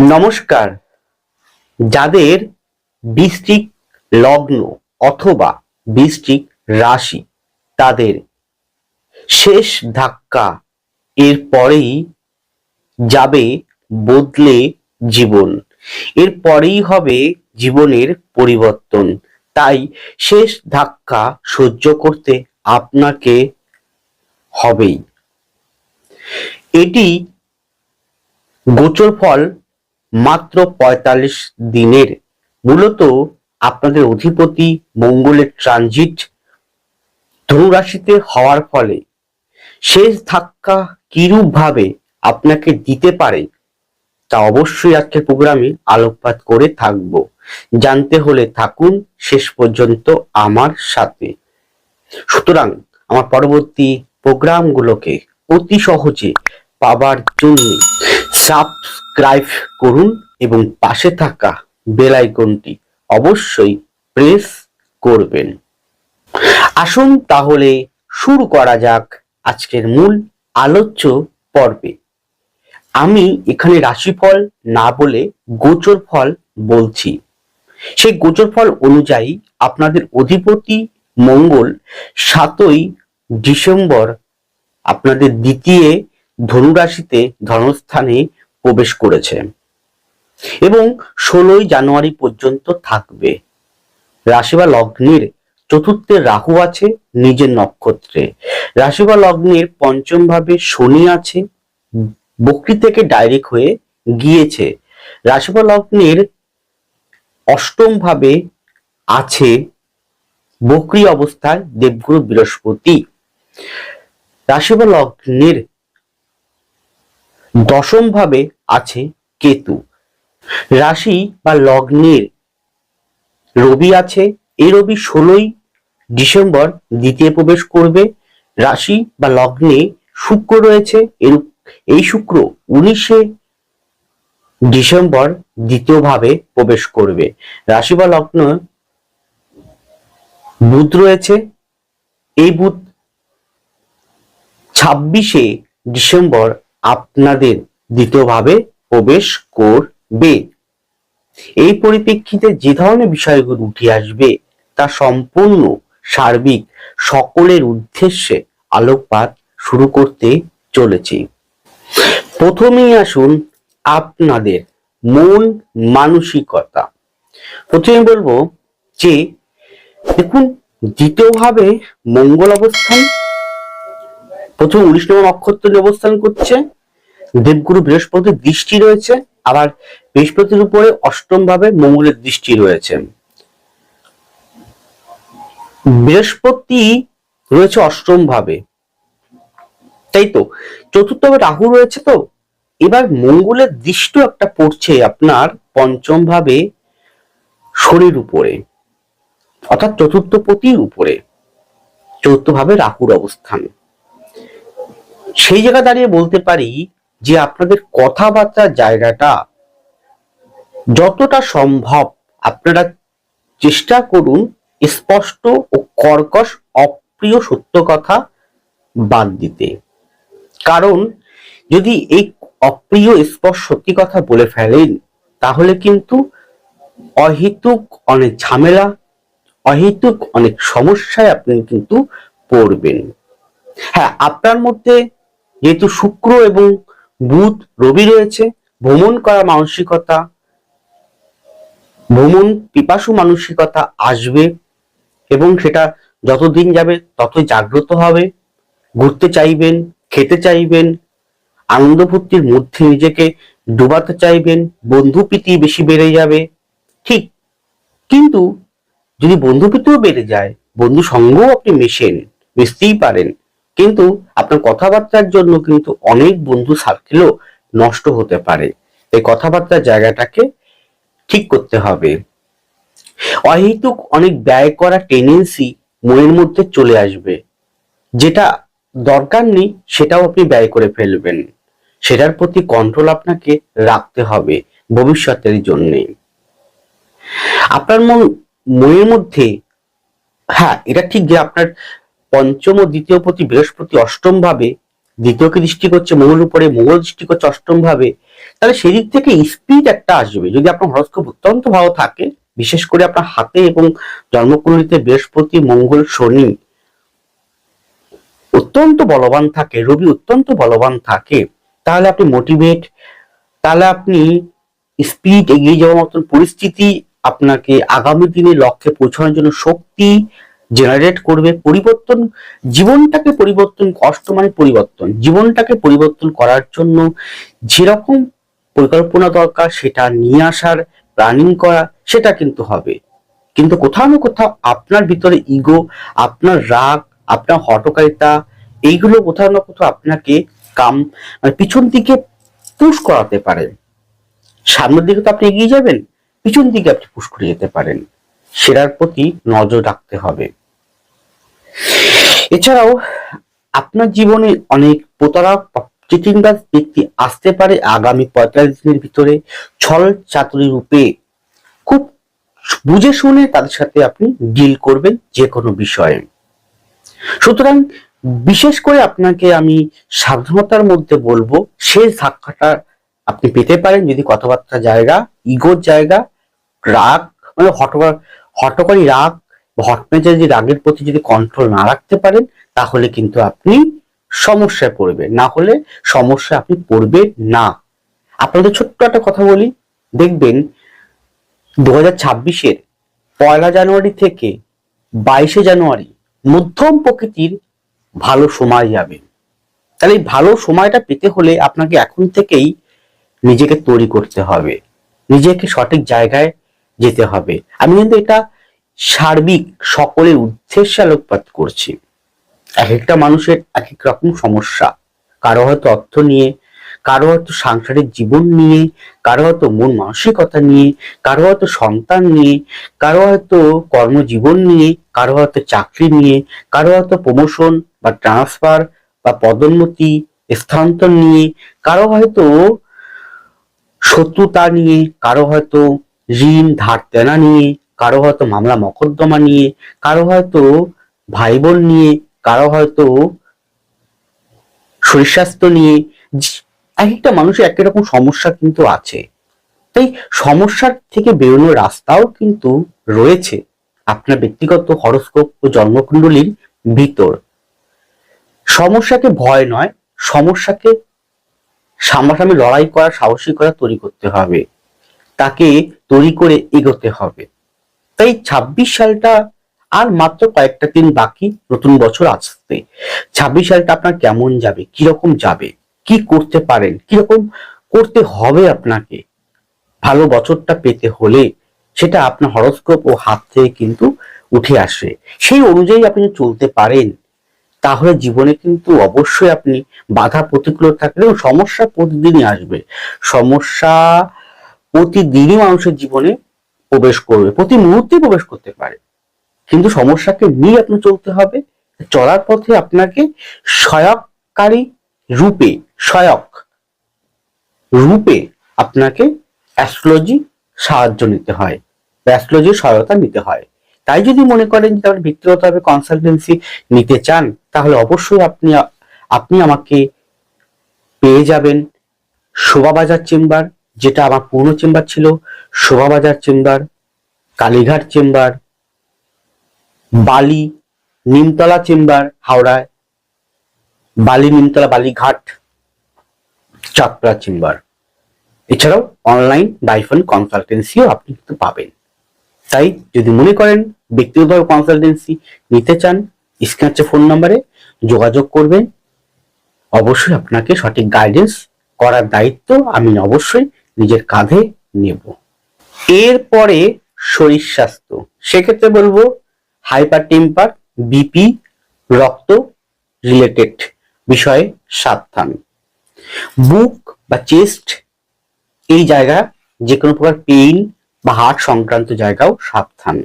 নমস্কার। যাদের বৃশ্চিক লগ্ন অথবা বৃশ্চিক রাশি, তাদের শেষ ধাক্কা এর পরেই যাবে বদলে জীবন। এর পরেই হবে জীবনের পরিবর্তন। তাই শেষ ধাক্কা সহ্য করতে আপনাকে হবেই। এটি গোচর ফল মাত্র পঁয়তাল্লিশ দিনের। মূলত আপনাদের অধিপতি মঙ্গলের ট্রানজিট ধনুরাশিতে হওয়ার ফলে শেষ ধাক্কা কিরূপ ভাবে আপনাকে দিতে পারে, তা অবশ্যই আজকের প্রোগ্রামে আলোকপাত করে থাকব। জানতে হলে থাকুন শেষ পর্যন্ত আমার সাথে। সুতরাং আমার পরবর্তী প্রোগ্রামগুলোকে অতি সহজে পাবার জন্য সাবস্ক্রাইব করুন এবং পাশে থাকা বেল আইকনটি অবশ্যই প্রেস করবেন। আসুন তাহলে শুরু করা যাক আজকের মূল আলোচ্য পর্বে। আমি এখানে রাশিফল না বলে গোচর ফল বলছি। সেই গোচর ফল অনুযায়ী আপনাদের অধিপতি মঙ্গল সাতই ডিসেম্বর আপনাদের দ্বিতীয় ধনুরাশিতে ধনস্থানে প্রবেশ করেছে এবং ষোলোই জানুয়ারি পর্যন্ত থাকবে। রাশি বা লগ্নের চতুর্থে রাহু আছে নিজের নক্ষত্রে। রাশি বা লগ্নের পঞ্চম ভাবে শনি আছে, বকরি থেকে ডাইরেক্ট হয়ে গিয়েছে। রাশি বা লগ্নের অষ্টম ভাবে আছে বকরি অবস্থায় দেবগুরু বৃহস্পতি। রাশি বা লগ্নের দশম ভাবে আছে কেতু। রাশি বা লগ্নের রবি আছে, এই রবি ষোলোই ডিসেম্বর দ্বিতীয় প্রবেশ করবে। রাশি বা লগ্নে শুক্র রয়েছে এর এই শুক্র উনিশে ডিসেম্বর দ্বিতীয় ভাবে প্রবেশ করবে। রাশি বা লগ্ন বুধ রয়েছে, এই বুধ ছাব্বিশে ডিসেম্বর আপনাদের দ্বিতীয়ভাবে প্রবেশ করবে। এই পরিপ্রেক্ষিতে যে ধরনের বিষয়গুলো উঠে আসবে, তা সম্পূর্ণ সার্বিক সকলের উদ্দেশ্যে আলোকপাত শুরু করতে চলেছি। প্রথমেই আসুন আপনাদের মন মানসিকতা। প্রথমে বলব যে, দেখুন, দ্বিতীয়ভাবে মঙ্গল অবস্থান প্রথম উনিশ নম্বর নক্ষত্রে অবস্থান করছে। দেবগুরু বৃহস্পতির দৃষ্টি রয়েছে। আবার বৃহস্পতির উপরে অষ্টম ভাবে মঙ্গলের দৃষ্টি রয়েছে। বৃহস্পতি রয়েছে অষ্টম ভাবে। তাই তো, চতুর্থ রাহু রয়েছে তো। এবার মঙ্গলের দৃষ্টি একটা পড়ছে আপনার পঞ্চম ভাবে শরীর উপরে, অর্থাৎ চতুর্থ পতির উপরে, চতুর্থ ভাবে রাহুর অবস্থান। সেই জায়গা দাঁড়িয়ে বলতে পারি যে আপনাদের কথাবার্তার জায়গাটা যতটা সম্ভব আপনারা চেষ্টা করুন স্পষ্ট ও কর্কশ, অপ্রিয় সত্য কথা বাদ দিতে। কারণ যদি এই অপ্রিয়, স্পষ্ট, সত্যি কথা বলে ফেলেন, তাহলে কিন্তু অহেতুক অনেক ঝামেলা, অহেতুক অনেক সমস্যায় আপনি কিন্তু পড়বেন। হ্যাঁ আপনার মধ্যে যেহেতু শুক্র এবং বুধ রবি রয়েছে, ভ্রমণ করা মানসিকতা, ভ্রমণ পিপাসু মানসিকতা আসবে এবং সেটা যতদিন যাবে ততই জাগ্রত হবে। ঘুরতে চাইবেন, খেতে চাইবেন, আনন্দ ফুর্তির মধ্যে নিজেকে ডুবাতে চাইবেন, বন্ধু প্রীতি বেশি বেড়ে যাবে, ঠিক। কিন্তু যদি বন্ধু প্রীতিও বেড়ে যায়, বন্ধু সঙ্গও আপনি মেশেন, মিশতেই পারেন। কিন্তু আপনার কথাবার্তার জন্য কিন্তু অনেক বন্ধু সার্কেলও নষ্ট হতে পারে। এই কথাবার্তার জায়গাটাকে ঠিক করতে হবে। অহেতুক অনেক ব্যয় করা টেন্ডেন্সি মনের মধ্যে চলে আসবে। যেটা দরকার নেই, সেটাও আপনি ব্যয় করে ফেলবেন। সেটার প্রতি কন্ট্রোল আপনাকে রাখতে হবে ভবিষ্যতের জন্যে। আপনার মন, মনের মধ্যে হ্যাঁ এটা ঠিক যে আপনার পঞ্চম ও দ্বিতীয় প্রতি বৃহস্পতি অষ্টম ভাবে, দ্বিতীয়কে দৃষ্টি করছে মঙ্গল উপরে, মঙ্গল দৃষ্টি করছে অষ্টম ভাবে, তাহলে সেদিক থেকে স্পিড একটা আসবে। যদি আপনার হরস্কোপ অত্যন্ত ভালো থাকে, বিশেষ করে আপনার হাতে এবং জন্মকুণ্ডলিতে বৃহস্পতি, মঙ্গল, শনি অত্যন্ত বলবান থাকে, রবি অত্যন্ত বলবান থাকে, তাহলে আপনি মোটিভেট তাহলে আপনি স্পিড এগিয়ে যাওয়ার মতন পরিস্থিতি আপনাকে আগামী দিনে লক্ষ্যে পৌঁছানোর জন্য শক্তি জেনারেট করবে, পরিবর্তন, জীবনটাকে পরিবর্তন, কষ্ট মানে পরিবর্তন। জীবনটাকে পরিবর্তন করার জন্য যেরকম পরিকল্পনা দরকার, সেটা নিয়ে আসার প্ল্যানিং করা, সেটা কিন্তু হবে। কিন্তু কোথাও না কোথাও আপনার ভিতরে ইগো আপনার রাগ, আপনার হটকারিতা, এইগুলো কোথাও না কোথাও আপনাকে কাম মানে পিছন দিকে পুশ করাতে পারে। সামনের দিকে তো আপনি এগিয়ে যাবেন, পিছন দিকে আপনি পুশ করে যেতে পারেন। সেটার প্রতি নজর রাখতে হবে। এছাড়াও, আপনার জীবনে অনেক প্রতারক চিটিংবাজ ব্যক্তি আসতে পারে আগামী পঁয়তাল্লিশ দিনের ভিতরে ছল চাতুরি রূপে। খুব বুঝে শুনে তাদের সাথে আপনি ডিল করবেন যে কোনো বিষয়ে। সুতরাং, বিশেষ করে আপনাকে আমি সাবধানতার মধ্যে বলব সেই সাক্ষাটা আপনি পেতে পারেন যদি কথাবার্তা জায়গা, ইগোর জায়গা, রাগ মানে হটকা হটকারী রাগ হটমেজাজি রাগের প্রতি যদি কন্ট্রোল না রাখতে পারেন, তাহলে কিন্তু আপনি সমস্যায় পড়বেন। না হলে সমস্যা আপনি পড়বেন না। আপনাদের ছোট্ট একটা কথা বলি। দেখবেন দু হাজার ছাব্বিশের পয়লা জানুয়ারি থেকে বাইশে জানুয়ারি মধ্যম প্রকৃতির ভালো সময় যাবে। তাহলে এই ভালো সময়টা পেতে হলে আপনাকে এখন থেকেই নিজেকে তৈরি করতে হবে। নিজেকে সঠিক জায়গায় যেতে হবে। আমি কিন্তু এটা সার্বিক সকলের উদ্দেশ্যে আলোকপাত করছি। এক একটা মানুষের এক এক রকম সমস্যা। কারও হয়তো অর্থ নিয়ে, কারও হয়তো সাংসারিক জীবন নিয়ে, কারও হয়তো মন মানসিকতা নিয়ে, কারও হয়তো সন্তান নিয়ে, কারও হয়তো কর্মজীবন নিয়ে, কারও হয়তো চাকরি নিয়ে, কারও হয়তো প্রমোশন বা ট্রান্সফার বা পদোন্নতি, স্থানান্তর নিয়ে, কারও হয়তো শত্রুতা নিয়ে, কারও হয়তো ঋণ ধার দেনা নিয়ে, কারও হয়তো মামলা মকদ্দমা নিয়ে, কারও হয়তো ভাই বোন নিয়ে, কারও হয়তো শরীর স্বাস্থ্য নিয়ে এক একটা মানুষের এক এক রকম সমস্যা কিন্তু আছে। তাই সমস্যার থেকে বেরোনোর রাস্তাও কিন্তু রয়েছে আপনার ব্যক্তিগত হরস্কোপ ও জন্মকুণ্ডলীর ভিতর। সমস্যাকে ভয় নয়, সমস্যাকে সামনাসামনি লড়াই করা সাহসী করা তৈরি করতে হবে। তাকে তৈরি করে এগোতে হবে। তাই ছাব্বিশ সালটা আর মাত্র কয়েকটা দিন বাকি, নতুন বছর আসতে। ছাব্বিশ সালটা আপনার কেমন যাবে? কীরকম যাবে? কি করতে পারেন? কীরকম করতে হবে আপনাকে? ভালো বছরটা পেতে হলে সেটা আপনার হরস্কোপ ও হাত থেকে কিন্তু উঠে আসে। সেই অনুযায়ী আপনি চলতে পারেন, তাহলে জীবনে কিন্তু অবশ্যই আপনি বাধা প্রতিকূল থাকলেও সমস্যা প্রতিদিনই আসবে। সমস্যা প্রতিদিনই মানুষের জীবনে প্রবেশ করবে, প্রতি মুহূর্তে প্রবেশ করতে পারে। কিন্তু সমস্যাকে নিয়ে আপনি চলতে হবে, চলার পথে আপনাকে সহায়ককারী রূপে সহায়ক রূপে আপনাকে অ্যাস্ট্রোলজি সাহায্য নিতে হয় অ্যাস্ট্রোলজির সহায়তা নিতে হয়। তাই যদি মনে করেন যে আপনি ব্যক্তিগতভাবে কনসালটেন্সি নিতে চান, তাহলে অবশ্যই আপনি আপনি আমাকে পেয়ে যাবেন শোভাবাজার চেম্বার যেটা আমার পুরনো চেম্বার ছিল, শোভাবাজার চেম্বার, কালীঘাট চেম্বার, বালি, নিমতলা চেম্বার, হাওড়ায় বালি, নিমতলা, বালিঘাট চাকরা চেম্বার। এছাড়াও অনলাইন বাইফোন কনসালটেন্সিও আপনি কিন্তু পাবেন। তাই যদি মনে করেন ব্যক্তিগতভাবে কনসালটেন্সি নিতে চান স্ক্রিন ফোন নাম্বারে যোগাযোগ করবেন। অবশ্যই আপনাকে সঠিক গাইডেন্স করার দায়িত্ব আমি অবশ্যই নিজের কাঁধে নেব। এরপরে শরীর স্বাস্থ্য সেক্ষেত্রে বলব হাইপার টেম্পার, বিপি, রক্ত রিলেটেড বিষয়ে সাবধান। বুক বা চেস্ট, এই জায়গা যে কোনো প্রকার পেইন বা হার্ট সংক্রান্ত জায়গাও সাবধান।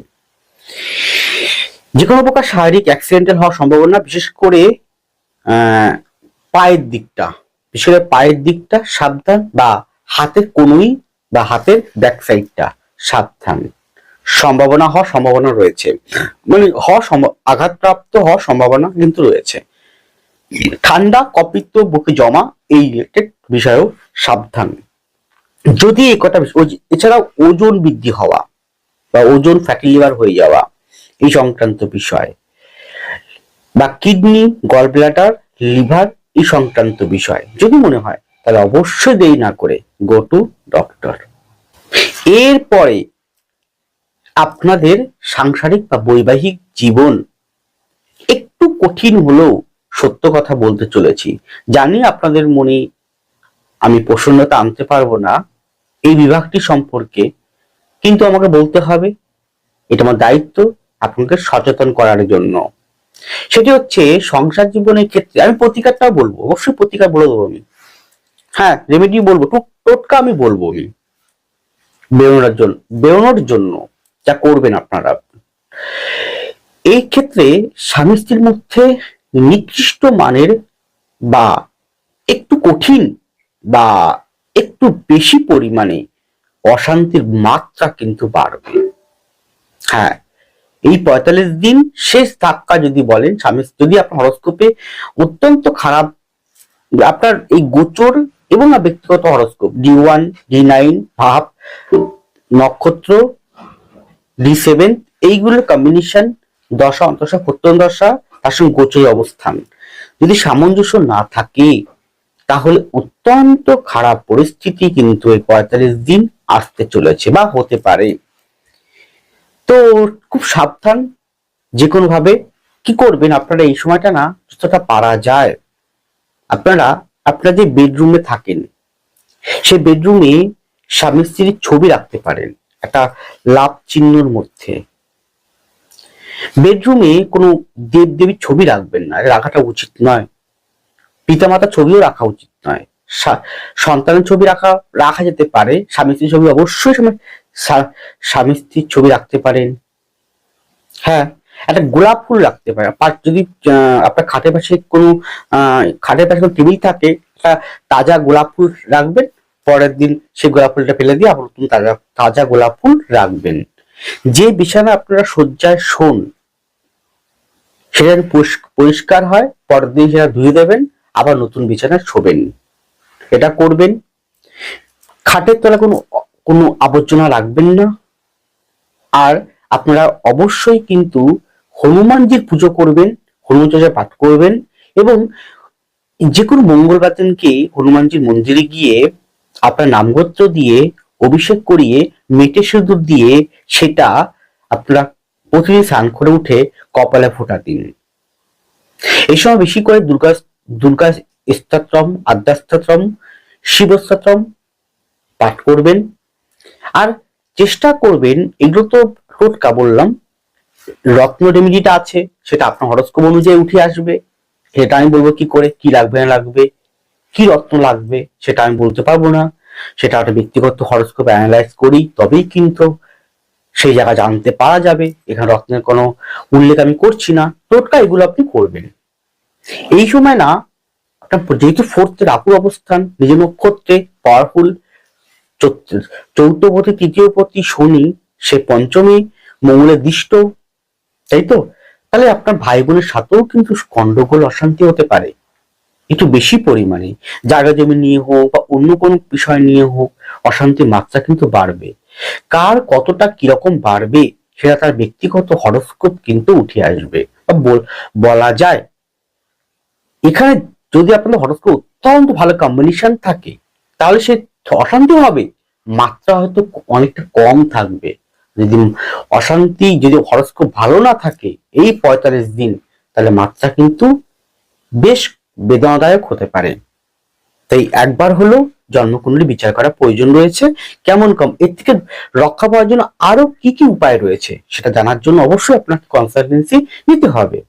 যে কোনো প্রকার শারীরিক অ্যাক্সিডেন্টাল হওয়ার সম্ভাবনা, বিশেষ করে পায়ের দিকটা, বিশেষ করে পায়ের দিকটা সাবধান বা হাতের কনুই বা হাতের ব্যাক সাইডটা সাবধান। সম্ভাবনা হওয়ার সম্ভাবনা রয়েছে। মানে সম্ভ- আঘাতপ্রাপ্ত হওয়ার সম্ভাবনা কিন্তু রয়েছে। ঠান্ডা কপিত্ত বুকে জমা এই রিলেটেড বিষয়েও সাবধান। যদি এই কটা এছাড়াও ওজন বৃদ্ধি হওয়া বা ওজন ফ্যাটি লিভার হয়ে যাওয়া, এই সংক্রান্ত বিষয় বা কিডনি গল ব্লাডার লিভার এই সংক্রান্ত বিষয়, যদি মনে হয়। তাহলে অবশ্যই দেরি না করে গো টু ডক্টর এরপরে আপনাদের সাংসারিক বা বৈবাহিক জীবন একটু কঠিন হলেও সত্য কথা বলতে চলেছি। জানি আপনাদের মনে আমি প্রসন্নতা আনতে পারব না এই বিভাগটি সম্পর্কে, কিন্তু আমাকে বলতে হবে, এটা আমার দায়িত্ব আপনাকে সচেতন করার জন্য। সেটি হচ্ছে সংসার জীবনের ক্ষেত্রে আমি প্রতিকারটাও বলব, অবশ্যই প্রতিকার বলে দেবো আমি। হ্যাঁ রেমেডি বলব টোক- টোটকা আমি বলব। বেরোনোর জন্য বেরোনোর জন্য যা করবেন আপনারা। এই ক্ষেত্রে স্বামী স্ত্রীর মধ্যে নিকৃষ্ট মানের বা একটু কঠিন বা একটু বেশি পরিমাণে অশান্তির মাত্রা কিন্তু বাড়বে। হ্যাঁ এই পঁয়তাল্লিশ দিন শেষ ধাক্কা যদি বলেন স্বামী যদি আপনার হরস্কোপে অত্যন্ত খারাপ আপনার এই গোচর এবং ব্যক্তিগত horoscope, D one, D nine, ভাব, নক্ষত্র, ডি সেভেন, এইগুলোর কম্বিনেশন দশা অন্তশা প্রত্যন্ত দশা, তার সঙ্গে গোচরী অবস্থান। যদি সামঞ্জস্য না থাকে, তাহলে অত্যন্ত খারাপ পরিস্থিতি কিন্তু এই পঁয়তাল্লিশ দিন আসতে চলেছে বা হতে পারে। তো খুব সাবধান যে কোনো ভাবে কি করবেন আপনারা এই সময়টা না যতটা পারা যায়? আপনারা আপনারা যে বেডরুমে থাকেন, সেই বেডরুমে স্বামী স্ত্রীর ছবি রাখতে পারেন, একটা লাভ চিহ্নর মধ্যে। বেডরুমে কোনো দেব দেবীর ছবি রাখবেন না, রাখাটা উচিত নয়। পিতামাতার ছবিও রাখা উচিত নয়। সা- সন্তানের ছবি রাখা রাখা যেতে পারে, স্বামী স্ত্রীর ছবি অবশ্যই স্বামী স্ত্রীর ছবি রাখতে পারেন। হ্যাঁ একটা গোলাপ ফুল রাখতে পারেন যদি আপনার খাটের পাশে কোনো খাটের পাশে কোনো টেবিল থাকে, একটা তাজা গোলাপ ফুল রাখবেন, পরের দিন সেই গোলাপ ফুলটা ফেলে দিয়ে আবার নতুন তাজা তাজা গোলাপ ফুল রাখবেন। যে বিছানা আপনারা শয্যায় শোন, সেটা পরিষ্কার হয়, পরের দিন সেটা ধুয়ে দেবেন, আবার নতুন বিছানায় শোবেন। এটা করবেন। খাটের তলা কোনো কোনো আবর্জনা রাখবেন না। আর আপনারা অবশ্যই কিন্তু হনুমানজির পুজো করবেন, হনুমান চর্চা পাঠ করবেন এবং যে কোনো মঙ্গলবার হনুমানজির মন্দিরে গিয়ে আপনার নামগোত্র দিয়ে অভিষেক করিয়ে, মেটে সিঁদুর দিয়ে সেটা আপনারা প্রতিদিন স্নান করে উঠে কপালে ফোঁটা দিন। এই সময় বেশি করে দুর্গা দুর্গা স্তোত্রম, আদ্যাস্তোত্রম, শিবস্তোত্রম পাঠ করবেন। আর চেষ্টা করবেন, এগুলো তো টোটকা বললাম রত্ন রেমিডিটা আছে, সেটা আপনার হরস্কোপ অনুযায়ী উঠে আসবে। সেটা আমি বলব কি করে, কি লাগবে না লাগবে, কি রত্ন লাগবে, সেটা আমি বলতে পারব না। সেটা একটা ব্যক্তিগত হরস্কোপ অ্যানালাইজ করি, তবেই কিন্তু সেই জায়গা জানতে পারা যাবে। এখানে রত্নের কোনো উল্লেখ আমি করছি না, টোটকা এগুলো আপনি করবেন। এই সময় না, আপনার যেহেতু ফোর্থের রাহুর অবস্থান নিজ নক্ষত্রে পাওয়ারফুল চৌথ পতি তৃতীয় পতি শনি, সে পঞ্চমী মঙ্গলের দৃষ্ট তাই তো তাহলে আপনার ভাই বোনের সাথেও কিন্তু গন্ডগোল, অশান্তি হতে পারে। একটু বেশি পরিমাণে। জায়গা জমি নিয়ে হোক বা অন্য কোনো বিষয় নিয়ে হোক, অশান্তির মাত্রা কিন্তু বাড়বে। কার কতটা কীরকম বাড়বে, সেটা তার ব্যক্তিগত হরস্কোপ কিন্তু উঠে আসবে। বলা যায়। এখানে যদি আপনাদের হরস্কোপ অত্যন্ত ভালো কম্বিনেশন থাকে, তাহলে সে অশান্তি হবে। মাত্রা হয়তো অনেকটা কম থাকবে। যদি অশান্তি যদি হরস্কোপ ভালো না থাকে, এই পঁয়তাল্লিশ দিন, তাহলে মাত্রা কিন্তু বেশ বেদনাদায়ক হতে পারে। তাই একবার হলো জন্মকুণ্ডলী বিচার করা প্রয়োজন রয়েছে। কেমন কম? এর থেকে রক্ষা পাওয়ার জন্য আরও কি কি উপায় রয়েছে, সেটা জানার জন্য অবশ্যই আপনাকে কনসালটেন্সি নিতে হবে।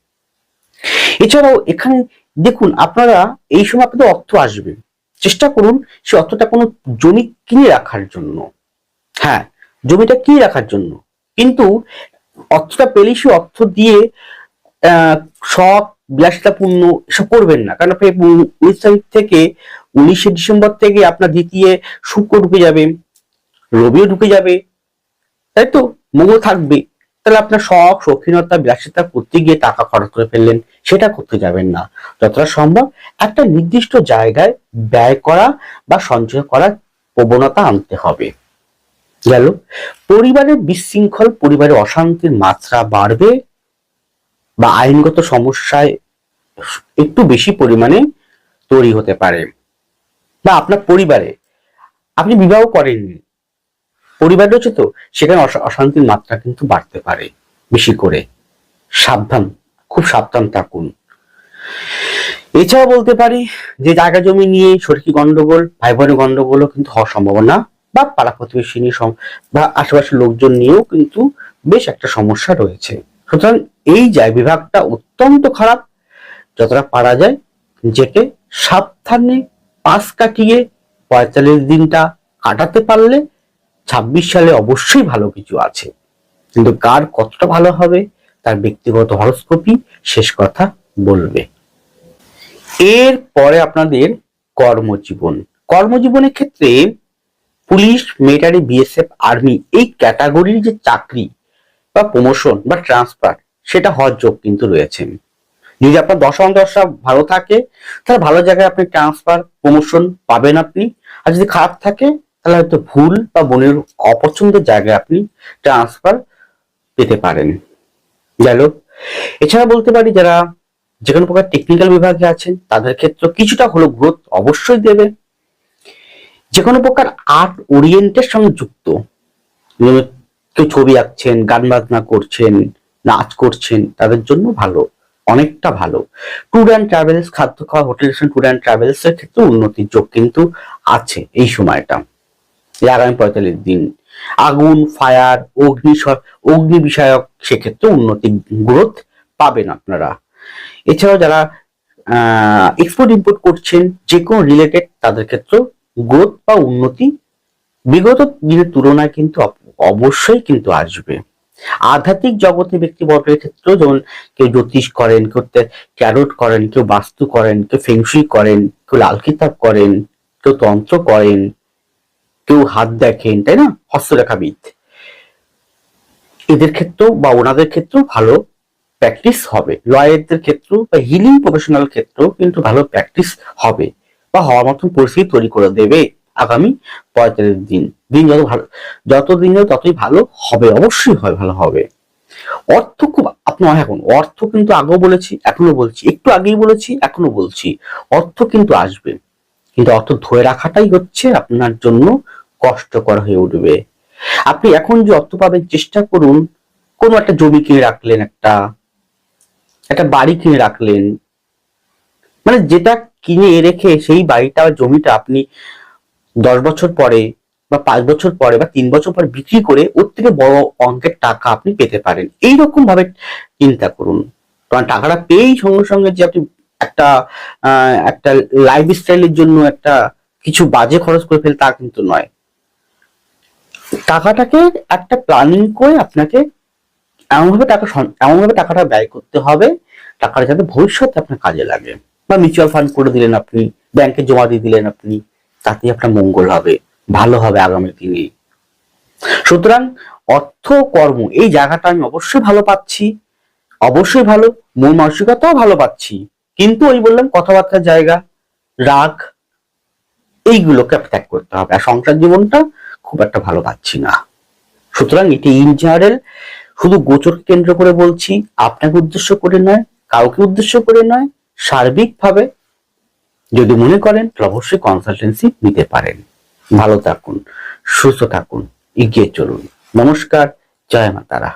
এছাড়াও এখানে দেখুন, আপনারা এই সময় আপনাদের অর্থ আসবে। চেষ্টা করুন সে অর্থটা কোনো জমি কিনে রাখার জন্য। হ্যাঁ জমিটা কি রাখার জন্য? কিন্তু অর্থটা পেলেই সে অর্থ দিয়ে শখ, বিলাসিতাপূর্ণ এসব করবেন না। কারণ উনিশ তারিখ থেকে, উনিশে ডিসেম্বর থেকে আপনার দ্বিতীয় শুক্র ঢুকে যাবে, রবিও ঢুকে যাবে। তাই তো? মঙ্গল থাকবে। তাহলে আপনার শখ, শৌখিনতা, বিলাসিতা করতে গিয়ে টাকা খরচ করে ফেললেন, সেটা করতে যাবেন না। যতটা সম্ভব একটা নির্দিষ্ট জায়গায় ব্যয় করা বা সঞ্চয় করার প্রবণতা আনতে হবে। গেল। পরিবারের বিশৃঙ্খল, পরিবারের অশান্তির মাত্রা বাড়বে বা আইনগত সমস্যায় একটু বেশি পরিমাণে তৈরি হতে পারে। বা আপনার পরিবারে, আপনি বিবাহ করেননি, পরিবার রয়েছে তো, সেখানে অশান্তির মাত্রা কিন্তু বাড়তে পারে বেশি করে। সাবধান, খুব সাবধান থাকুন। এছাড়া বলতে পারি যে জায়গা জমি নিয়ে শরীর গন্ডগোল ভাই বোনের গন্ডগোলও কিন্তু হওয়ার সম্ভাবনা বা পাড়া প্রতিবেশী নিয়ে বা আশেপাশের লোকজন নিয়েও কিন্তু বেশ একটা সমস্যা রয়েছে। সুতরাং এই যায় বিভাগটা অত্যন্ত খারাপ। যতটা পারা যায় নিজেকে সাবধানে পাশ কাটিয়ে পঁয়তাল্লিশ দিনটা কাটাতে পারলে ছাব্বিশ সালে অবশ্যই ভালো কিছু আছে। কিন্তু কার কতটা ভালো হবে, তার ব্যক্তিগত হরস্কোপই শেষ কথা বলবে। এর পরে আপনাদের কর্মজীবন। কর্মজীবনের ক্ষেত্রে পুলিশ মিলিটারি বিএসএফ আর্মি এই ক্যাটাগরির যে চাকরি বা প্রমোশন বা ট্রান্সফার সেটা হওয়ার যোগ কিন্তু রয়েছে। যদি আপনার দশা দশা ভালো থাকে, তাহলে ভালো জায়গায় আপনি ট্রান্সফার প্রমোশন পাবেন আপনি। আর যদি খারাপ থাকে, তাহলে হয়তো ভুল বা বনের অপছন্দের জায়গায় আপনি ট্রান্সফার পেতে পারেন। যাই হোক, এছাড়া বলতে পারি যারা যে কোনো প্রকার টেকনিক্যাল বিভাগে আছেন, তাদের ক্ষেত্রে কিছুটা হলো গ্রোথ অবশ্যই দেবে। যে কোনো প্রকার আর্ট ওরিয়েন্টের সঙ্গে যুক্ত। কেউ ছবি আঁকছেন, গান বাজনা করছেন, নাচ করছেন, তাদের জন্য ভালো, অনেকটা ভালো। ট্যুর অ্যান্ড ট্রাভেলস খাদ্য খাওয়া হোটেল ট্যুর অ্যান্ড ট্রাভেলস এর ক্ষেত্রে উন্নতির যোগ কিন্তু আছে এই সময়টা। আগামী পঁয়তাল্লিশ দিন। আগুন ফায়ার অগ্নি অগ্নি বিষয়ক সেক্ষেত্রে উন্নতি গ্রোথ পাবেন আপনারা। এছাড়াও যারা এক্সপোর্ট ইম্পোর্ট করছেন যে কোনো রিলেটেড তাদের ক্ষেত্রে গ্রোথ বা উন্নতি বিগত দিনের তুলনায় কিন্তু অবশ্যই কিন্তু আসবে। আধ্যাত্মিক জগতে ব্যক্তিবর্গের ক্ষেত্রেও যেমন কেউ জ্যোতিষ করেন, কেউ ক্যারোট করেন, কেউ বাস্তু করেন, কেউ ফেংশুই করেন, কেউ লাল কিতাব করেন, কেউ তন্ত্র করেন, কেউ হাত দেখেন, তাই না? হস্তরেখাবিদ। এদের ক্ষেত্রেও বা ওনাদের ক্ষেত্রেও ভালো প্র্যাকটিস হবে। লয়ারদের ক্ষেত্রেও বা হিলিং প্রফেশনাল ক্ষেত্রেও কিন্তু ভালো প্র্যাকটিস হবে। বা হওয়ার মতন পরিস্থিতি তৈরি করে দেবে আগামী পঁয়তাল্লিশ দিন। দিন যত ভালো যত দিন যাবে ততই ভালো হবে, অবশ্যই হয়, ভালো হবে। অর্থ খুব আপনার এখন অর্থ কিন্তু আগেও বলেছি এখনও বলছি। একটু আগেই বলেছি এখনও বলছি। অর্থ কিন্তু আসবে। কিন্তু অর্থ ধরে রাখাটাই হচ্ছে আপনার জন্য কষ্টকর হয়ে উঠবে। আপনি এখন যে অর্থ পাবেন, চেষ্টা করুন। কোনো একটা জমি কিনে রাখলেন একটা একটা বাড়ি কিনে রাখলেন মানে যেটা কিনে রেখে সেই বাড়িটা বা জমিটা আপনি দশ বছর পরে বা পাঁচ বছর পরে বা তিন বছর পরে বিক্রি করে, ওর থেকে বড় অঙ্কের টাকা আপনি পেতে পারেন। এইরকম ভাবে চিন্তা করুন। কারণ টাকাটা পেয়েই সঙ্গে সঙ্গে যে আপনি একটা একটা লাইফ স্টাইলের জন্য একটা কিছু বাজে খরচ করে ফেল তা কিন্তু নয়। টাকাটাকে একটা প্ল্যানিং করে আপনাকে এমনভাবে টাকা এমনভাবে টাকাটা ব্যয় করতে হবে, টাকাটা যাতে ভবিষ্যতে আপনার কাজে লাগে। বা মিউচুয়াল ফান্ড করে দিলেন আপনি ব্যাংকে জমা দিয়ে দিলেন আপনি, তাতেই আপনার মঙ্গল হবে, ভালো হবে আগামী দিনে। সুতরাং অর্থ, কর্ম, এই জায়গাটা আমি অবশ্যই ভালো পাচ্ছি, অবশ্যই ভালো মন মানসিকতাও ভালো পাচ্ছি, কিন্তু ওই বললাম কথাবার্তার জায়গা, রাগ, এইগুলোকে ত্যাগ করতে হবে, আর সংসার জীবনটা খুব একটা ভালো পাচ্ছি না। সুতরাং এটি ইন জেনারেল শুধু গোচরকে কেন্দ্র করে বলছি, আপনাকে উদ্দেশ্য করে নয়, কাউকে উদ্দেশ্য করে নয় সার্বিকভাবে যদি মনে করেন, তাহলে অবশ্যই কনসালটেন্সি নিতে পারেন। ভালো থাকুন, সুস্থ থাকুন, এগিয়ে চলুন। নমস্কার, জয় মাতারা।